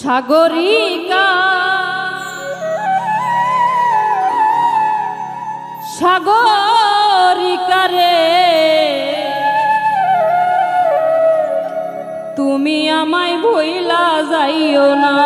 সাগরিকা। সাগরিকা রে। তুমি আমায় ভইলা যাইও না।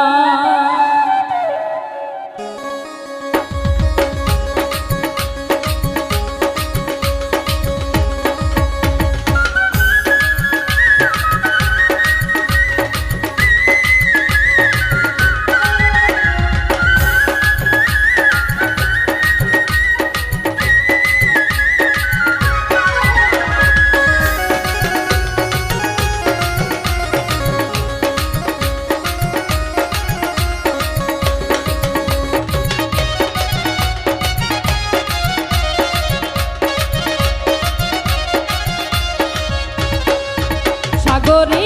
সাগরিকা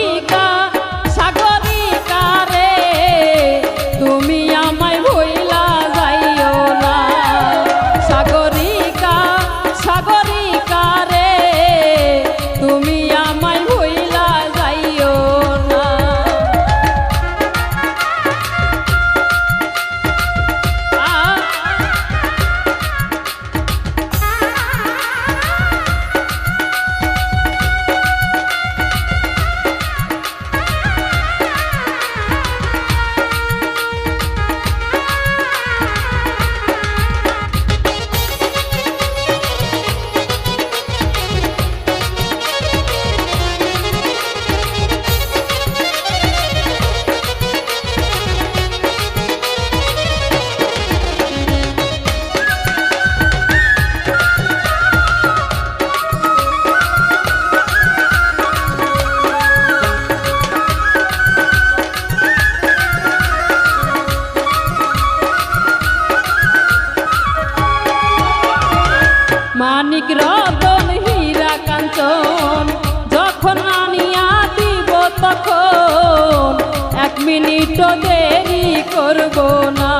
করব না।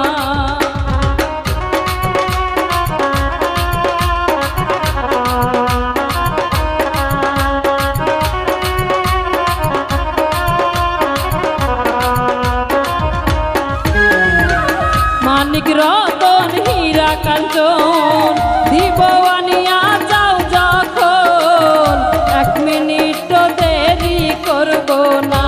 মানিক রতন, হীরা কাঞ্চন দিব আনিয়া যাও যখন। এক মিনিট দেরি করব না।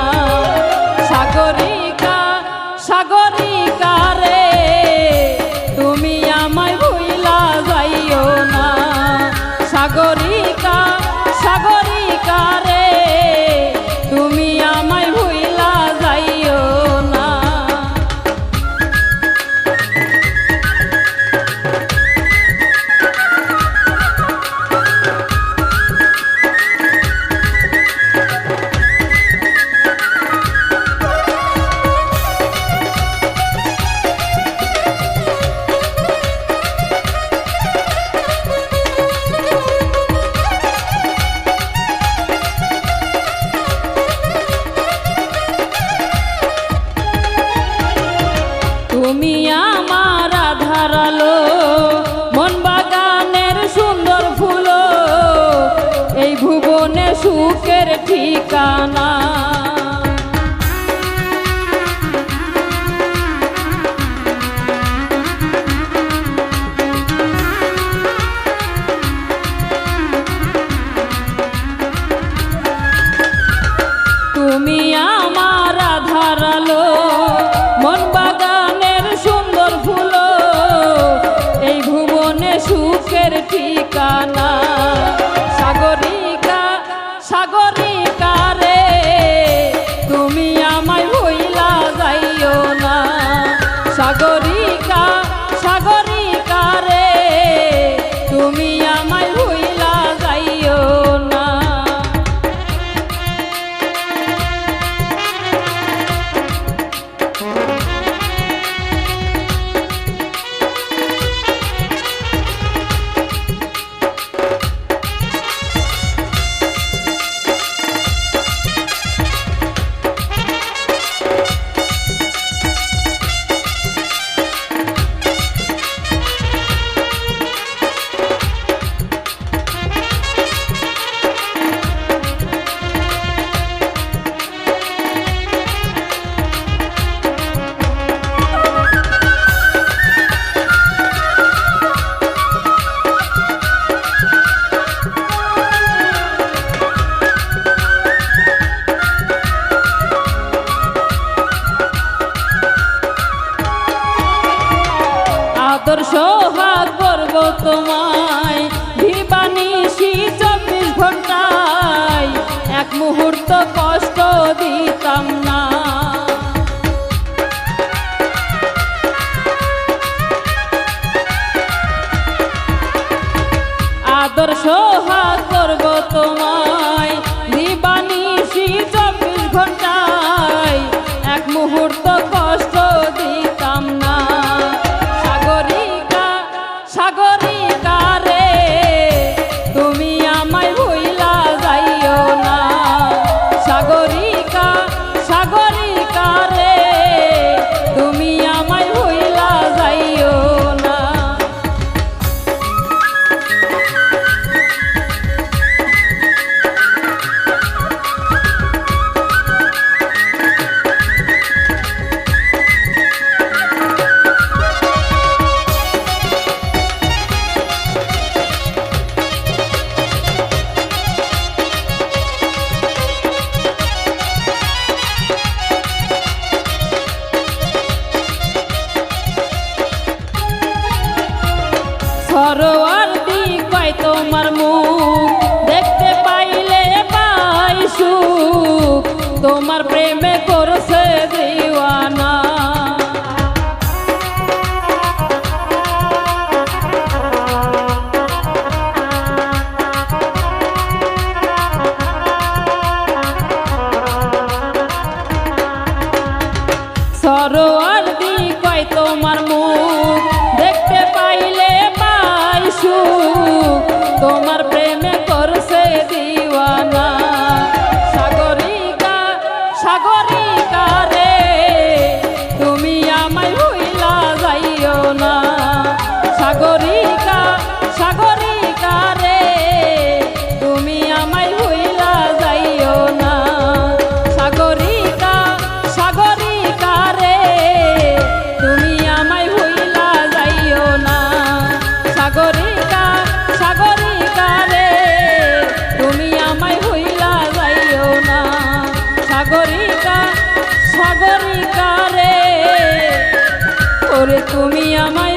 তুমি আমার আধারালো মন বাগানের সুন্দর ফুল এই ভুবনে সুখের ঠিকানা। মুহূর্ত কষ্ট দিতাম না। তোমার প্রেমে করছে। ওরে তুমি আমায়